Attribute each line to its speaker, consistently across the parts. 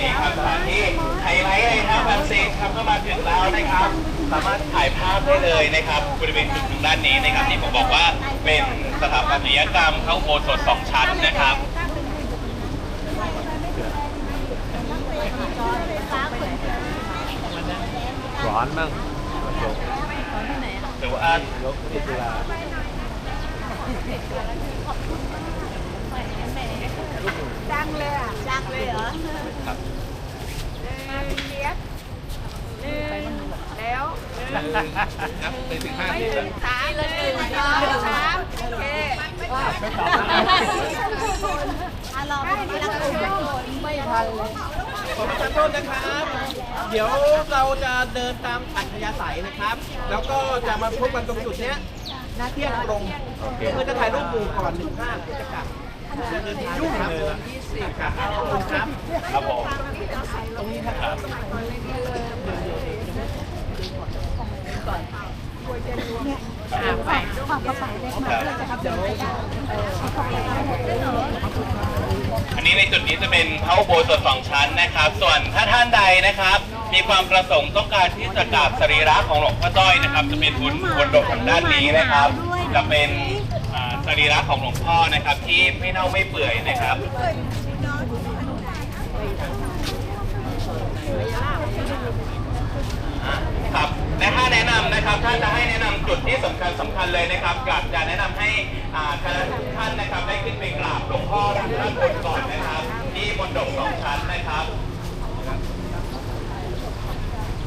Speaker 1: นี้ครับสถานที่ไฮไลท์เลยครับพันซีครับก็มาถึงแล้วนะครับ สามารถถ่ายภาพได้เลยนะครับบริเวณจุดทางด้านนี้นะครับที่ผมบอกว่าเป็นสถาปัตยกรรมเข้าโบสถ์สองชั้นนะครับ
Speaker 2: ร้อนมั้งยก
Speaker 1: หรือว่าย
Speaker 2: กที่จุฬา
Speaker 3: ดังเลยอะดังเลยเหรอ
Speaker 1: ครับ
Speaker 3: เลียบหนึ่งแล้ว
Speaker 1: นับไปถึงห้า
Speaker 3: ไม่
Speaker 1: สิบ
Speaker 3: ถึงสามเลยหนึ่งสองสามโอเคอะลองไปละกลุ่มไม่ทันเลย
Speaker 4: ขอประทานโทษนะครับ เดี๋ยวเราจะเดินตามอัธยาศัยนะครับ แล้วก็จะมาพบกันตรงจุดเนี้ยเที่ยงตรงเพื่อจะถ่ายรูปหมู่ก่อนหนึ่งภาพเพื่อจะกลับจะเดินทางยุ่งเลยครับขอบคุณครับ
Speaker 1: ครับผม
Speaker 4: ตรงนี้นะครับ
Speaker 1: อันนี้ในจุดนี้จะเป็นพระอุโบสถสองชั้นนะครับ ส่วนถ้าท่านใดนะครับ มีความประสงค์ต้องการที่จะกราบสรีระของหลวงพ่อจ้อยนะครับ จะเป็นบนบนดกทางด้านนี้นะครับ จะเป็นสรีระของหลวงพ่อนะครับ ที่ไม่เน่าไม่เปื่อยนะครับ อะครับและถ้าแนะนำนะครับถ้าจะให้แนะนำจุดที่สำคัญสำคัญเลยนะครับอยากจะแนะนำให้อ่าคณะทุกท่านนะครับได้ขึ้นไปกราบหลวงพ่อด้านบนก่อนนะครับ ที่บนดกสองชั้นนะครับ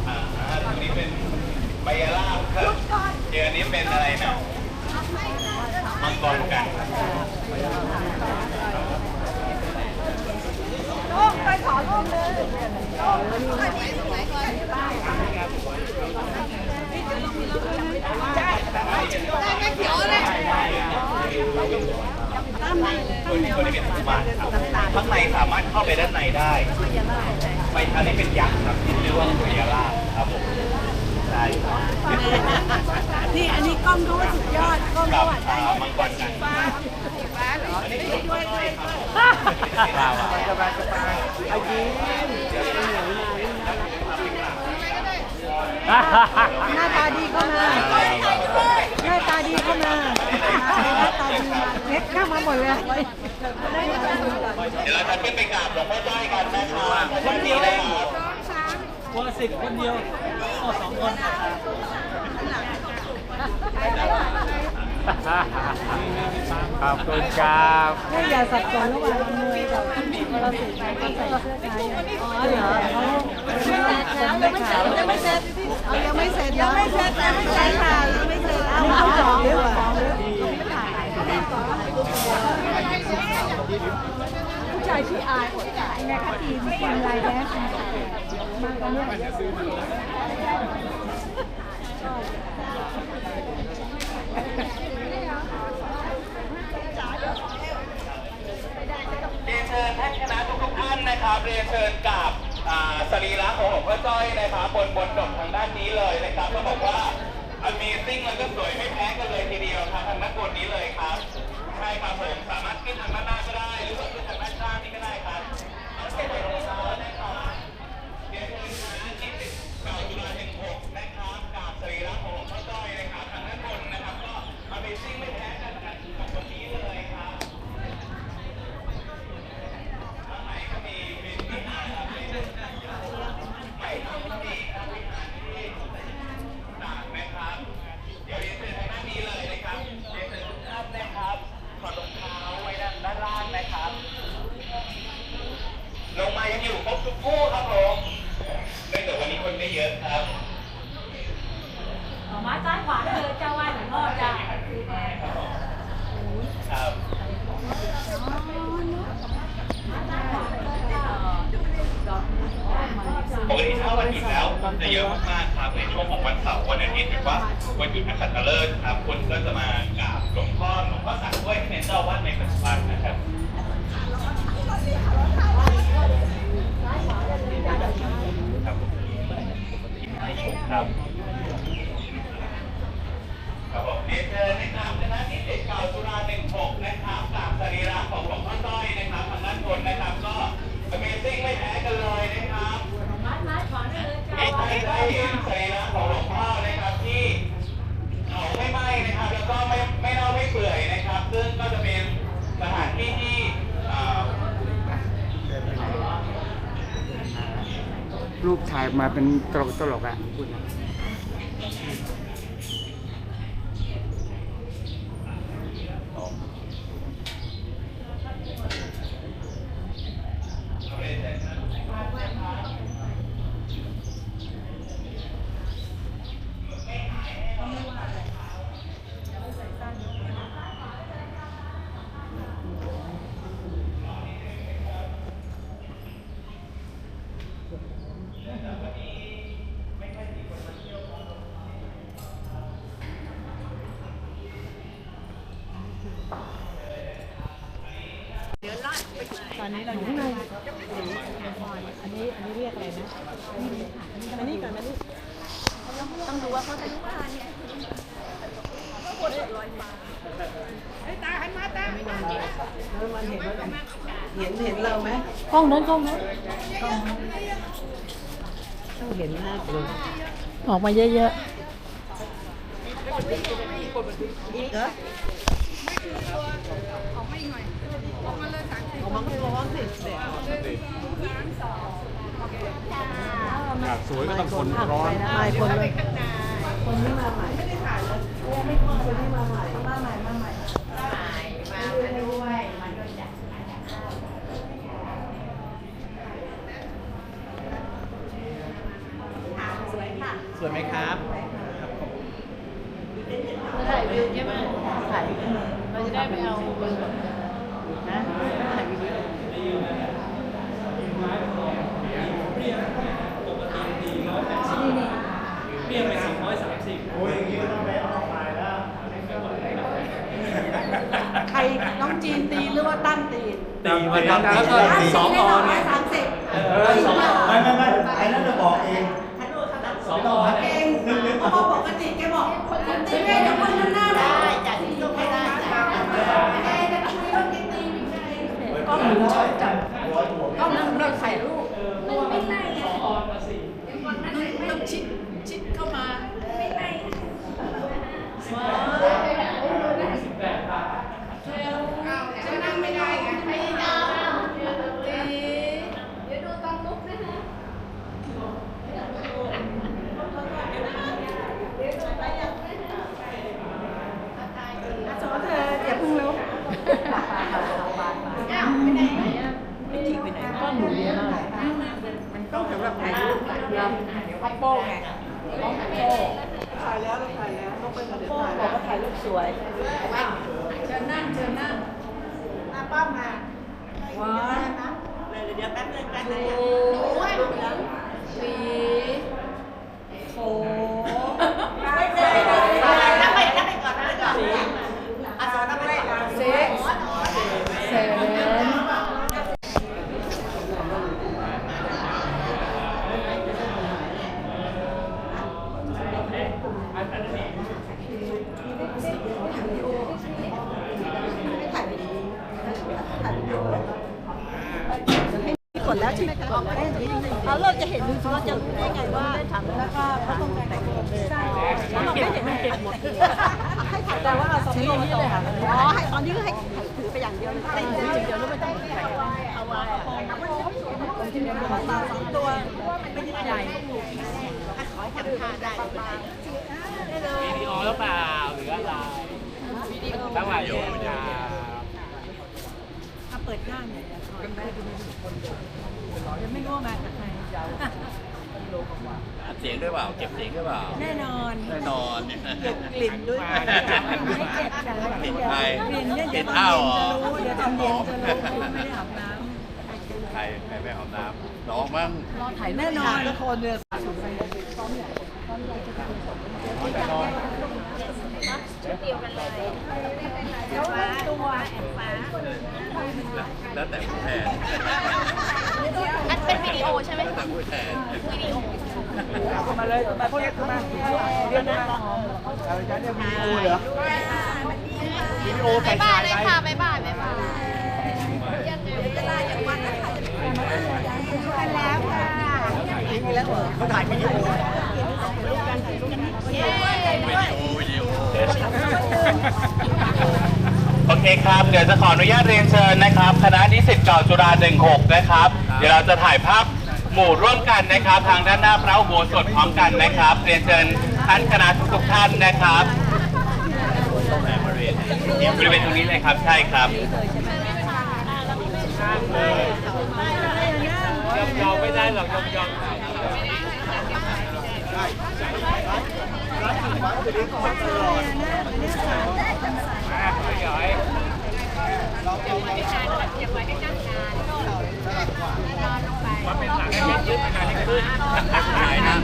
Speaker 1: อ่าตรงนี้เป็นไบลาบครับเดี๋ยวนี้เป็นอะไรนะมังกรกัน
Speaker 3: ลูกไปขอรูปเลยได้แค่เขียวเลย
Speaker 1: ตัวนี้ตัวนี้เป็นสมบัติครับข้างในสามารถเข้าไปด้านในได้ไปทางนี้เป็นยักษ์ครับที่ชื่อว่าไบยาลาครับผมใช่ครับ
Speaker 3: นี่อันนี้กล้องเขาว่าสุดยอดกล้องเขาอะได้
Speaker 1: มังกรกัน
Speaker 3: ฟ้าฟ้าเหรอไม่ด้ด้วยด้วย
Speaker 2: เปล่าอะ
Speaker 4: สบายสบาอายิ้ม
Speaker 3: หน้าตาดีก็มาหน้าตาดีก็มาหน้าตาดีมาเน็ตเข้ามาหมดเลย
Speaker 1: เดี๋ยวเราจะขึ้นไปกราบหลวงพ่อจ้อยกันนะครับคนเดียวเลยครับ
Speaker 2: คนสิบคนเดียวโอ้สองคน ขอบคุณครับ
Speaker 3: ไม่อย่าสับสนระหว่างมวยกับมรสุมก็ใส่เสื้อขายอ๋อเหรอเขายังไม่เสร็จยังไม่เสร็จยังไม่เสร็จยังไม่เสร็จยังไม่เสร็จค่ะยังไม่เสร็จเอาเขาสองเรื่องสองเรื่องผู้ชายที่อายในคดีมีคนลายแดงมากันเนี่ย
Speaker 1: เรียนเชิญท่านคณะทุกๆท่า นะครับเรียนเชิญกับอ่าสรีระของหลวงพ่อจ้อยนะครับบนบนดกทางด้านนี้เลยนะครับก็บอกว่า Amazing แล้วก็สวยไม่แพ้กันเลยทีเดียวครับทางด้านบนนี้เลยครับใช่ครับผมสามารถขึ้นทางด้านหน้าก็ได้ หรือว่าขึ้นทางด้านข้างนี่ก็ได้ครับเอาเสร็จเลยนะครับเรียนเชิญคณะนิสิตเก่าจุฬาหนึ่งหกนะครับกราบสรีระของหลวงพ่อจ้อยนะครับทางด้านบนนะครับก็ Amazing ไม่แพ้กันกับตรงนี้เลยครับ ข้างในก็มีเป็นวิหารครับเป็นไม่ทำพิธีทำวิหารที่ต่างนะครับ เดี๋ยวเรียนเชิญทางด้านนี้เลยนะครับเรียนเชิญทุกท่านนะครับถอดรองเท้าไว้ด้านด้านล่างนะครับ ลงมายังอยู่ครบทุกคู่ครับผมเนื่องจากวันนี้คนไม่เยอะครับ
Speaker 5: มาซ้ายขวาเลยเจ้าว่าหลวงพ่อจ้ะ
Speaker 1: ครับปกติถ้าวันหยุดแล้ว จะเยอะมากๆครับในช่วงของวันเสาร์วันอาทิตย์หรือว่าวันหยุดนักขัตฤกษ์ครับคนก็จะมากราบหลวงพ่อหลวงพ่อสังด้วยที่เป็นเจ้าวัดในปัจจุบันนะครับครับครับครับผมเรียนเชิญนะครับคณะนิสิตเก่าจุฬา16นะครับกราบสรีระของหลวงพ่อต้อยนะครับทางด้านบนนะครับก็ Amazing ไม่แพ้กันเลย
Speaker 6: รูปถ่าย มาเป็นตลกตลกๆอะพูดนะ
Speaker 3: ตอนนี้เราอยู่ข้างในอันนี้อันนี้เรียกอะไรนะอันนี้ก่อนอันนี้ต้องดูว่าเขาจะรู้ทันเนี่ยแล้วมันเห็นว่าเห็นเห็นเราไหมกล้องนั้นกล้องนั้นต้องเห็นหน้าดูออกมาเยอะๆ อีกเหรอออกมาไม่ร้อนสิเด็ก
Speaker 2: อยากสวยก็ต้องทนร้อน
Speaker 3: ใหม่คนเลยคนที่มาใหม่ไม่ได้ถ่ายเลยไม่คนที่มาใหม่มาใหม่มาใหม่
Speaker 4: สวยไหมครับ
Speaker 3: ถ่ายวิวใช่ไหมถ่ายเราจะได้ไปเอาเบอร์นะถ่ายวิดีโอใครน้องจีนตีหรือว่าตั้มตี
Speaker 2: ตีมาดังแล้วก็สองออนไง
Speaker 3: สามสิบ
Speaker 2: เออสองออน
Speaker 7: ไม่ไม่ไม่ไอ้นั่นจะบอกเอง
Speaker 3: ก็หมุนชอบจับก็นั่งเราถ่ายรูปไม่ได้ไงต้องชิดชิดเข้ามาไม่ได้จะนั่งไม่ได้ไงไม่ได้ตี สมมติเธออย่าเพิ่งลุกอ้าวไปไหนไม่จีไปไหนก้อนหมูเยอะมากมันต้องสำหรับถ่ายรูปเราพับโป้ไงต้องพับโป้ถ่ายแล้วถ่ายแล้วต้องไปถ่ายโป้บอกว่าถ่ายรูปสวยเชิญนั่งเชิญนั่งมาป้ามาว้าเดี๋ยวเดี๋ยวแป๊บนึงแป๊บนึงโอ้ยสี่โอ้ไม่ได้นั่งไปนั่งไปก่อนนั่งไปก่อนอาสอนนั่งไปก่อนเซ็กเซเว่น กดแล้วใช่ไหมคะเอาเราจะเห็นเราจะรู้ ได้ไงว่าแล้วก็เขาต้องแต่งใช่แล้วเราไม่เห็นมันเก็บหมดให้ถ่ายแต่ว่าเราตอนนี้นี่เลยค่ะอ๋อให้ตอนนี้ก็ให้ถือไปอย่างเดียวเลยให้ถืออย่างเดียวแล้วไม่ต้องถ่ายเอาไว้ที่มีตัวตาสองตัวไม่ได้ใหญ่ขอให้ทำท่าได้
Speaker 2: วิดีโอหรือเปล่าหรืออะไรตั้งหลายโยมยา
Speaker 3: ถ้าเปิดหน้าเนี่ยยังไม่รู้ว่ามาจากไหน
Speaker 7: อัดเสียงด้วยเปล่า เก็บเสียงด้วยเปล่า
Speaker 3: แน่นอน
Speaker 7: แน่นอน
Speaker 3: เก็บกลิ่นด้วย
Speaker 7: ไม่เก็บกลิ่นใคร
Speaker 3: กลิ่นเนี่ย
Speaker 7: ก
Speaker 3: เดี๋
Speaker 7: ลิ่
Speaker 3: ย
Speaker 7: น
Speaker 3: วตอ
Speaker 7: ข้าวน
Speaker 3: เย็
Speaker 7: เหร
Speaker 3: น
Speaker 7: อ
Speaker 3: จะรู้เดี๋ยวตอนเย็นจะรู้ไม่ได้อาบน้
Speaker 7: ใครใครไม่อาบน้ำน้องมั้งำ
Speaker 3: ถ่ายแน่นอนทุกคนเนี่ย
Speaker 7: แล้วแต่ผู้แทน
Speaker 5: อันเป็นวิดีโอใช่ไหม
Speaker 7: แล้วแต่ผู้แทน
Speaker 5: วิดีโอ
Speaker 3: มาเลยมาพวกนี้มาเรียนนะ
Speaker 7: วิดีโอใส่
Speaker 5: บ๊ายบา
Speaker 7: ถ่ายย
Speaker 5: เลย
Speaker 7: ไป
Speaker 5: ค่ะบ๊ายบายบ๊ายบาย
Speaker 3: แล้วค่ะทิ้งไปแล้วเหรอ
Speaker 7: เขาถ่ายวิดีโอวิดีโอวิดีโอ
Speaker 1: โอเคครับ เดี๋ยวจะขออนุญาตเรียนเชิญนะครับ คณะนิสิตเก่าจุฬา16 นะครับ เดี๋ยวเราจะถ่ายภาพ หมู่ร่วมกันนะครับ ทางด้านหน้าพระอุโบสถพร้อมกันนะครับเรียนเชิญท่านคณะทุกท่านนะครับบริเวณบริเวณตรงนี้เลยครับใช่ครับ
Speaker 2: ยอมยอมไม่ได้หรอกยอมยอมมาหย่อยมาเป็นหลังนาน ให้เป็นยืดนานให้ขึ้นหายนะ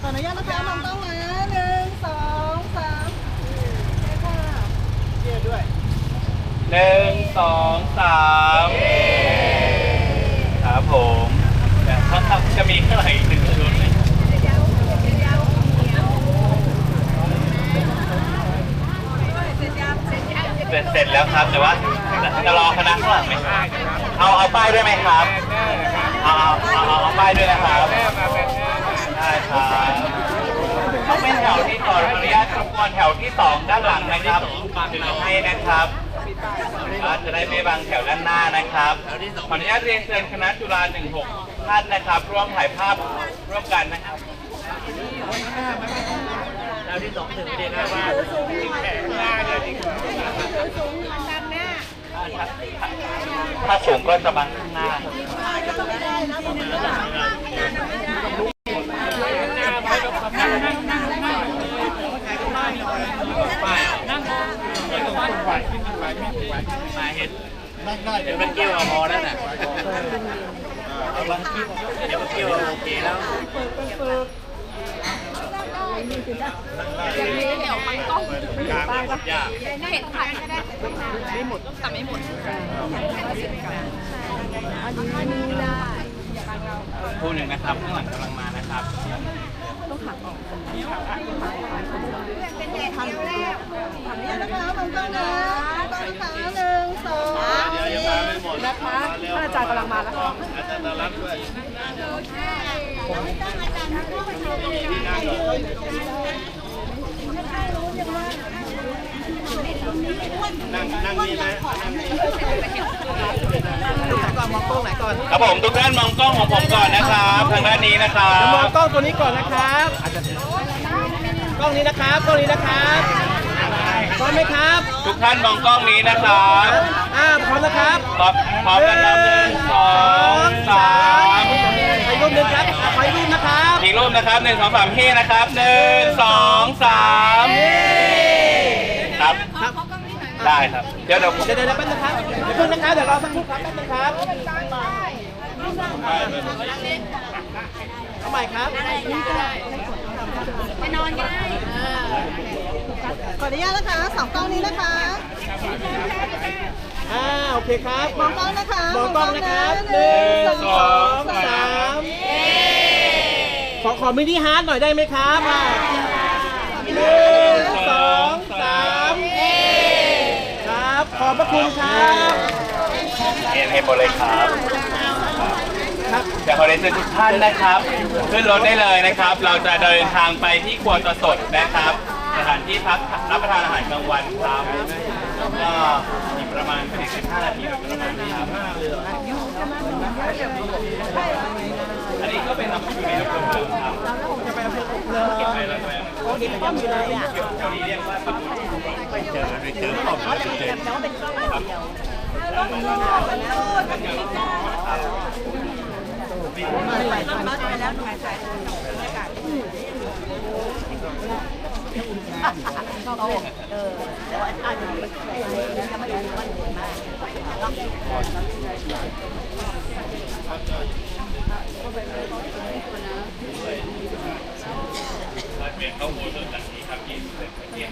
Speaker 3: ขออนุญาตนะคะมองกล้องนะหนึ่งสองสามเชียร์ด้วย
Speaker 1: หนึ่งสองสามครับผมแต่ถ้าถ้าจะมีเท่าไหร่หนึ่งชุดเสร็จแล้วครับแต่ว่า จะรอคณะข้างหลังไหมเอาเอาป้ายด้วยไหมครับเอาเอาเอาเอาป้ายด้วยนะครับได้ครับเขาเป็นแถวที่ต่อขออนุญาตรบกวนแถวที่สองด้านหลังนะครับถึงให้นะครับจะได้ไม่บังแถวด้านหน้านะครับขออนุญาตเรียนเชิญคณะจุฬา16ท่านนะครับ ร่วมถ่ายภาพร่วมกันนะครับ
Speaker 2: แล้วที่สองถึงเรียนว่าแข็งหน้าเนี่ยดีกว่า
Speaker 1: ถ้าสูงก็จะบังข้างหน้า
Speaker 2: มาเห็นเดี๋ยวมันเกี่ยวพอแล้วน่ะเอาลองคิดเดี๋ยวมันเกี่ยวโอเคแล้ว
Speaker 5: เดี๋ยวมันกล้อง
Speaker 2: กลางมันยาก
Speaker 5: เห็นผ่านก็ ได้ไม่หมดแต่ไม่หมด
Speaker 1: คู่หนึ่งนะครับข้างหลังกำลังมานะครับ
Speaker 3: ขออนุญาตนะคะมองกล้องนะมองกล้องนะคะหนึ่งสอง
Speaker 7: เดี๋ยวยังมาไม่หมดนะคะท่านอาจารย์กำลังมาแล้วอาจารย์ต้อนรับด้วยนั่งนั่ง นี่นะนั่งนี่
Speaker 4: ก่อนมองกล้องไหนก่อน
Speaker 1: ครับผมทุกท่านมองกล้องของผมก่อนนะครับทางด้านนี้นะครั
Speaker 4: เดี๋ยวมอง
Speaker 1: บ
Speaker 4: กล้องตัวนี้ก่อนนะครับกล้องนี้นะครับกล้องนี้นะครับพร้อมไหมครับ
Speaker 1: ทุกท่านมองกล้องนี้นะครับ
Speaker 4: อ่าพร้อมนะครับ
Speaker 1: พร้อมพร้อมกันนับหนึ่งสองสาม
Speaker 4: ไปรูปหนึ่งครับอะไปรูปนะครับ
Speaker 1: อีกรูปนะครับหนึ่งสองสามเฮ้นะครับหนึ่งสองสามครับ
Speaker 4: ครับ
Speaker 1: ได้ครับ เดี๋ยวเดี๋ยวผม
Speaker 4: เดี๋ยวเดี๋ยวแป๊บนึงครับเดี๋ยวเพิ่งนะครับเดี๋ยวรอสักครู่ครับแป๊บนึงครับเอาใหม่ครับ
Speaker 5: ไปนอนก็ได้
Speaker 3: ขออนุญาตนะคะสองกล้องนี้นะคะ
Speaker 4: อ่าโอเคครับ
Speaker 3: มองกล้องนะคะ
Speaker 4: มองกล้องนะครับ
Speaker 3: ห
Speaker 4: ห
Speaker 3: นึ่
Speaker 4: นึ่
Speaker 3: ง
Speaker 4: ง
Speaker 3: ส
Speaker 4: ส
Speaker 3: อ
Speaker 4: องง
Speaker 3: สา
Speaker 4: สามมขอขอมินิฮาร์ดหน่อยได้ไหมครับอะหนึ่งสองสามครับ ขอบพระ คุณครับ
Speaker 1: เรียนให้หมดเลยครับ
Speaker 4: ครับ
Speaker 1: เดี๋ยวขอเรียนเชิญทุกท่านนะครับ ขึ้นรถได้เลยนะครับ เราจะเดินทางไปที่ครัวตสดนะครับ สถานที่พักรับประทานอาหารกลางวันครับก็อีกประมาณ45นาทีโดยประมาณนี้ครับอันนี้ก็เป็นน้ำอยู่ในน้ำเกลือครับจะไปอำเภอเลยเก็บไปแล้วใช่ไหมโอ้ดีป้อมอยู่เลยอะแถวนี้เรียกว่า สุด
Speaker 7: ไม่เจอไม่เจอขอบคุณเจอ
Speaker 1: เป็นข้าวโพดต้นจากนี้ครับที่เป็นเทียม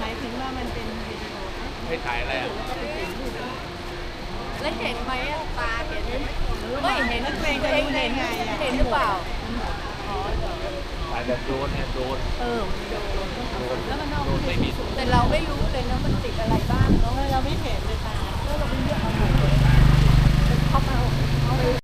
Speaker 3: หมายถึงว่ามันเป็นวิดี
Speaker 2: ให้ถ่ายอะไรอะ
Speaker 5: แล้วเห็นไห มอะตาเห็นไหมไม่เห็นนั่นเองเองเห็นเห็นหรือเปล่า
Speaker 2: ถ่ายแบบโดรนเนี่ยโดรน
Speaker 5: เออ
Speaker 2: โดรนโดรนไม่มี
Speaker 5: แต่เราไม่รู้เลยนะมันติดอะไรบ้างเนาะเราไม่เห็นเลยค่ะแล้วเราไม่เลือกเอาหมดเลยเข้ามา